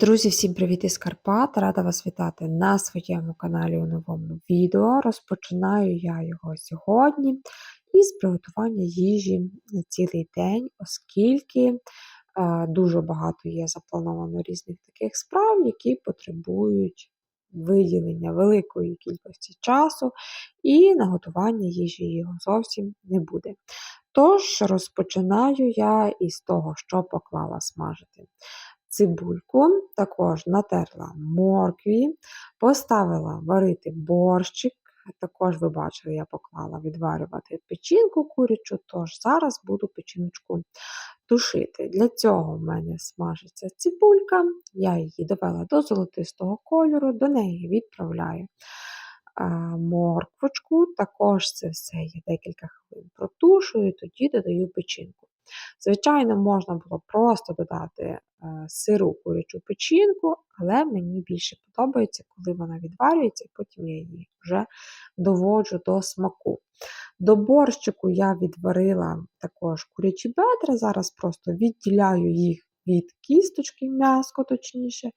Друзі, всім привіт із Карпат! Рада вас вітати на своєму каналі у новому відео. Розпочинаю я його сьогодні із приготування їжі на цілий день, оскільки е, дуже багато є заплановано різних таких справ, які потребують виділення великої кількості часу, і на готування їжі його зовсім не буде. Тож розпочинаю я із того, що поклала смажити цибульку, також натерла моркві, поставила варити борщик. Також, ви бачили, я поклала відварювати печінку курячу, тож зараз буду печіночку тушити. Для цього в мене смажиться цибулька, я її довела до золотистого кольору, до неї відправляю морквочку, також це все я декілька хвилин протушую, тоді додаю печінку. Звичайно, можна було просто додати е, сиру курячу печінку, але мені більше подобається, коли вона відварюється, і потім я її вже доводжу до смаку. До борщику я відварила також курячі бедра, зараз просто відділяю їх від кісточки, м'яско точніше,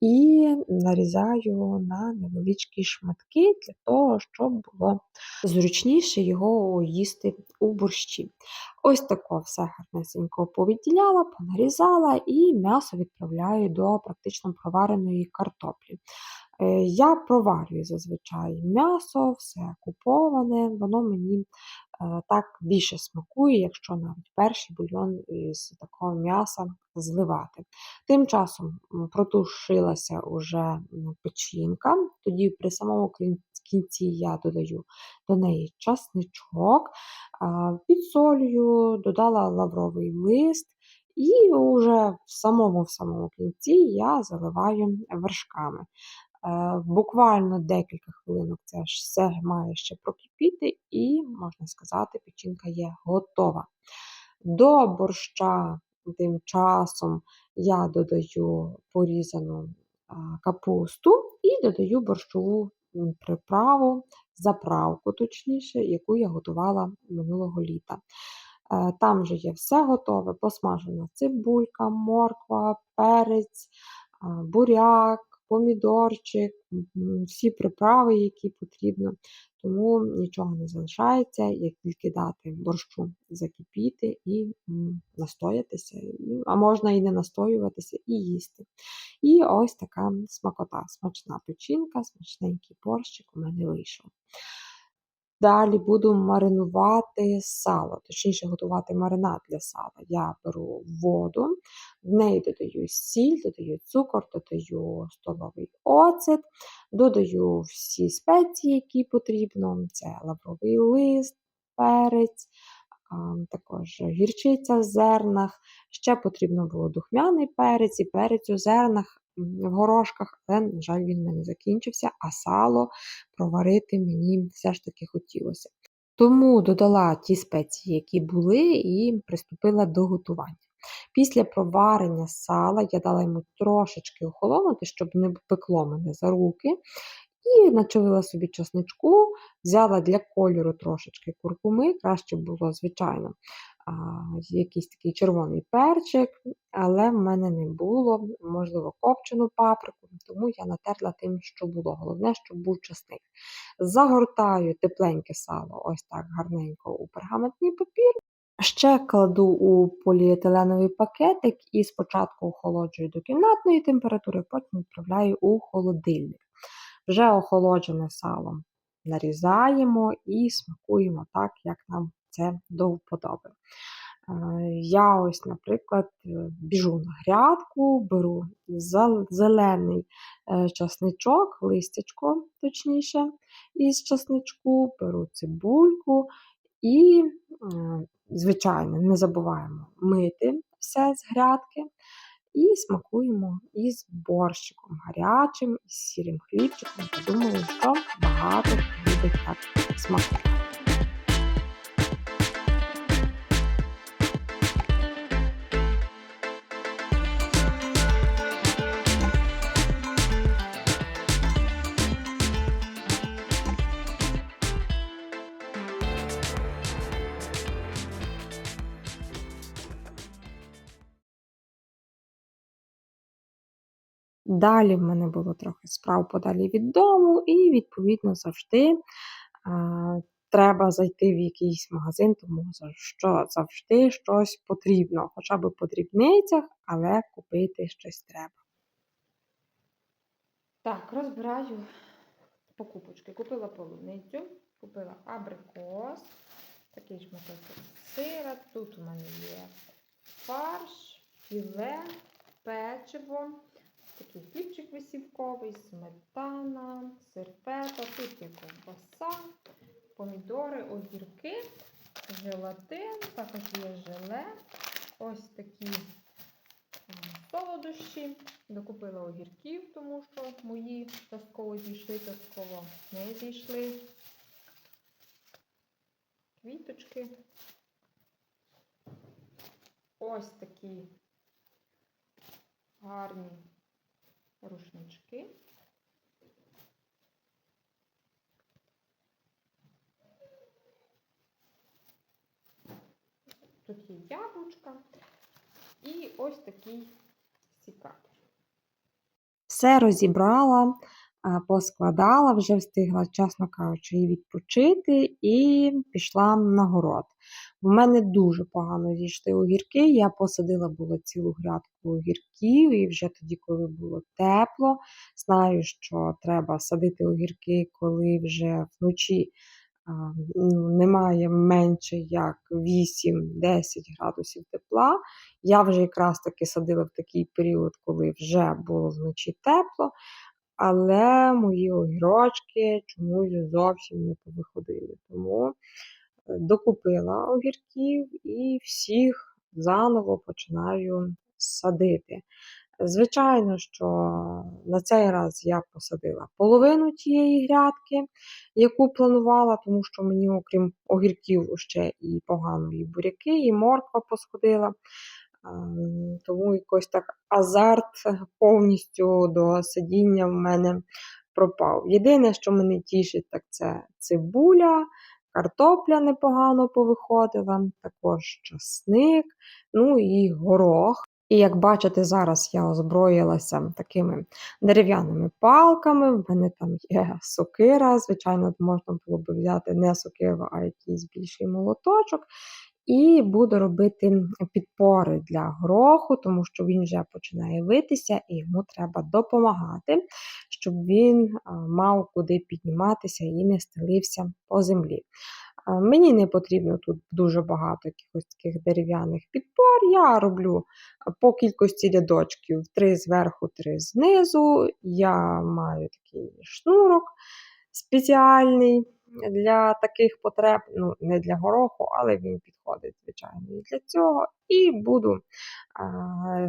і нарізаю на невеличкі шматки для того, щоб було зручніше його їсти у борщі. Ось тако все гарнесенько повідділяла, понарізала і м'ясо відправляю до практично провареної картоплі. Е, я проварюю зазвичай м'ясо, все куповане, воно мені так більше смакує, якщо навіть перший бульйон із такого м'яса зливати. Тим часом протушилася уже печінка, тоді при самому кінці я додаю до неї часничок, підсолюю, додала лавровий лист. І вже в самому в самому кінці я заливаю вершками. Буквально декілька хвилинок це ж все має ще прокипіти, і, можна сказати, печінка є готова. До борща тим часом я додаю порізану капусту і додаю борщову приправу, заправку, точніше, яку я готувала минулого літа. Е, там вже є все готове, посмажена цибулька, морква, перець, буряк, помідорчик, всі приправи, які потрібно. Тому нічого не залишається, як тільки дати борщу закипіти і настоятися, а можна і не настоюватися, і їсти. І ось така смакота, смачна печінка, смачненький борщик у мене вийшов. Далі буду маринувати сало, точніше готувати маринад для сала. Я беру воду, в неї додаю сіль, додаю цукор, додаю столовий оцет, додаю всі спеції, які потрібно. Це лавровий лист, перець, також гірчиця в зернах. Ще потрібно було духмяний перець і перець у зернах в горошках, але, на жаль, він в мене закінчився, а сало проварити мені все ж таки хотілося. Тому додала ті спеції, які були, і приступила до готування. Після проварення сала я дала йому трошечки охолонути, щоб не пекло мене за руки. І начавила собі часничку, взяла для кольору трошечки куркуми, краще було, звичайно, якийсь такий червоний перчик, але в мене не було, можливо, копчену паприку, тому я натерла тим, що було. Головне, щоб був часник. Загортаю тепленьке сало, ось так гарненько у пергаментний папір. Ще кладу у поліетиленовий пакетик і спочатку охолоджую до кімнатної температури, потім відправляю у холодильник. Вже охолоджене сало нарізаємо і смакуємо так, як нам це до вподоби. Е, я ось, наприклад, е, біжу на грядку, беру зелений е, часничок, листячко, точніше, із часничку, беру цибульку і, звичайно, не забуваємо мити все з грядки. І смакуємо із борщиком гарячим, із сірим хлібчиком. Думаю, що багато буде так смакувати. Далі в мене було трохи справ подалі від дому, і, відповідно, завжди а, треба зайти в якийсь магазин, тому що завжди щось потрібно, хоча б по дрібницях, але купити щось треба. Так, розбираю покупочки. Купила полуницю, купила абрикос, такий шматочок сира. Тут у мене є фарш, філе, печиво, такий хлібчик висівковий, сметана, серпета, тут є ковбаса, помідори, огірки, желатин, також є желе, ось такі солодощі. Докупила огірків, тому що мої частково зійшли, частково не зійшли. Квіточки. Ось такі гарні рушнички. Тут є яблучка і ось такий сікатор. Все розібрала, поскладала, вже встигла, чесно кажучи, і відпочити, і пішла на город. У мене дуже погано зійшли огірки. Я посадила було цілу грядку огірків, і вже тоді, коли було тепло, знаю, що треба садити огірки, коли вже вночі ну, немає менше як 8-10 градусів тепла. Я вже якраз таки садила в такий період, коли вже було вночі тепло, але мої огірочки чомусь зовсім не повиходили. Тому е, докупила огірків і всіх заново починаю садити. Звичайно, що на цей раз я посадила половину тієї грядки, яку планувала, тому що мені, окрім огірків, ще і погано і буряки, і морква посходила. Тому якось так азарт повністю до сидіння в мене пропав. Єдине, що мене тішить, так це цибуля, картопля непогано повиходила, також часник, ну і горох. І як бачите, зараз я озброїлася такими дерев'яними палками. В мене там є сокира. Звичайно, можна було б взяти не сокиру, а якийсь більший молоточок. І буду робити підпори для гороху, тому що він вже починає витися, і йому треба допомагати, щоб він мав куди підніматися і не стелився по землі. Мені не потрібно тут дуже багато якихось таких дерев'яних підпор. Я роблю по кількості рядочків три зверху, три знизу. Я маю такий шнурок спеціальний для таких потреб, ну, не для гороху, але він підходить, звичайно, і для цього. І буду а,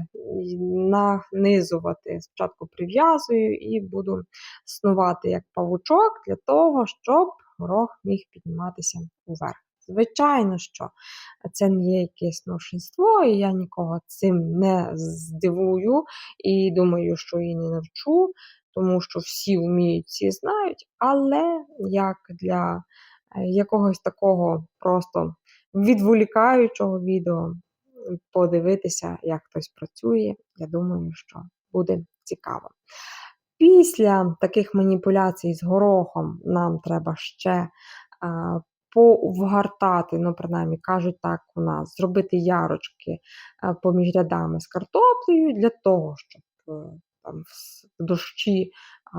нанизувати, спочатку прив'язую і буду снувати як павучок для того, щоб горох міг підніматися уверх. Звичайно, що це не є якесь новшинство, і я нікого цим не здивую, і думаю, що і не навчу, тому що всі вміють, всі знають, але як для е, якогось такого просто відволікаючого відео подивитися, як хтось працює, я думаю, що буде цікаво. Після таких маніпуляцій з горохом нам треба ще а, повгортати, ну, принаймні, кажуть так у нас, зробити ярочки а, поміж рядами з картоплею для того, щоб е, там в дощі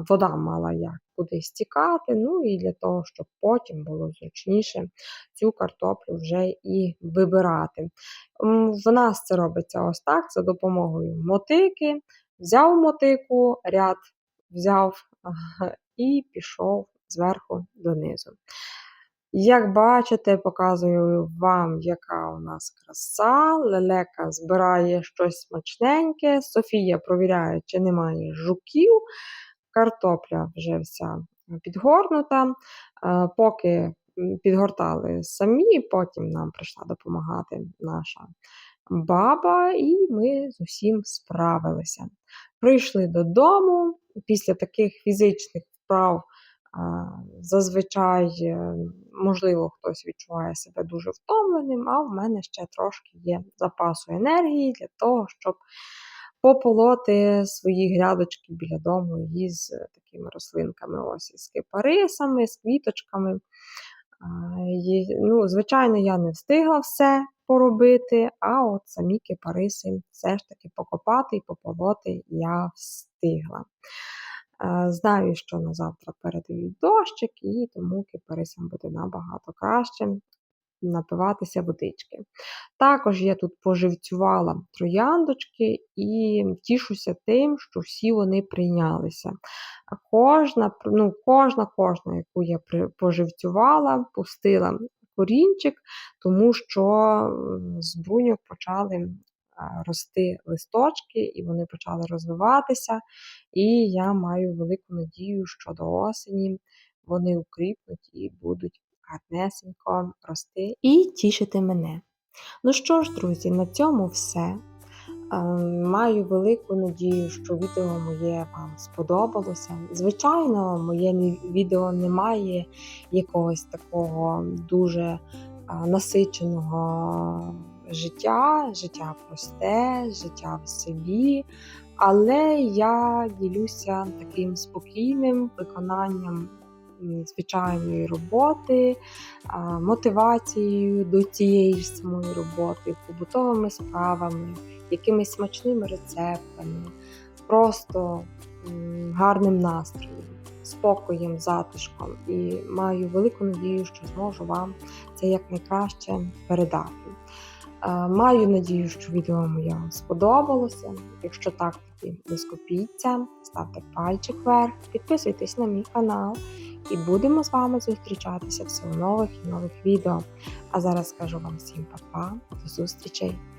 вода мала як кудись стікати, ну і для того, щоб потім було зручніше цю картоплю вже і вибирати. В нас це робиться ось так, за допомогою мотики. Взяв мотику, ряд взяв і пішов зверху донизу. Як бачите, показую вам, яка у нас краса. Лелека збирає щось смачненьке. Софія провіряє, чи немає жуків. Картопля вже вся підгорнута. Е, Поки підгортали самі, потім нам прийшла допомагати наша баба, і ми з усім справилися. Прийшли додому після таких фізичних вправ. Зазвичай, е, можливо, хтось відчуває себе дуже втомленим, а в мене ще трошки є запасу енергії для того, щоб пополоти свої грядочки біля дому із такими рослинками, ось із кипарисами, з квіточками. Ну, звичайно, я не встигла все поробити, а от самі кипариси все ж таки покопати і пополоти я встигла. Е, Знаю, що на завтра передають дощик, і тому кипарисам буде набагато краще напиватися водички. Також я тут поживцювала трояндочки і тішуся тим, що всі вони прийнялися. Кожна, ну, кожна, кожна, яку я поживцювала, пустила корінчик, тому що з бруньок почали рости листочки, і вони почали розвиватися. І я маю велику надію, що до осені вони укріпнуть і будуть гарнесенько рости і тішити мене. Ну що ж, друзі, на цьому все. Е, Маю велику надію, що відео моє вам сподобалося. Звичайно, моє відео не має якогось такого дуже е, насиченого життя, життя просте, життя в селі. Але я ділюся таким спокійним виконанням звичайної роботи, мотивацією до цієї ж самої роботи, побутовими справами, якимись смачними рецептами, просто гарним настроєм, спокоєм, затишком. І маю велику надію, що зможу вам це якнайкраще передати. Е, Маю надію, що відео моє вам сподобалося. Якщо так, тоді не скупіться, ставте пальчик вверх, підписуйтесь на мій канал і будемо з вами зустрічатися все у нових і нових відео. А зараз скажу вам всім па-па, до зустрічей!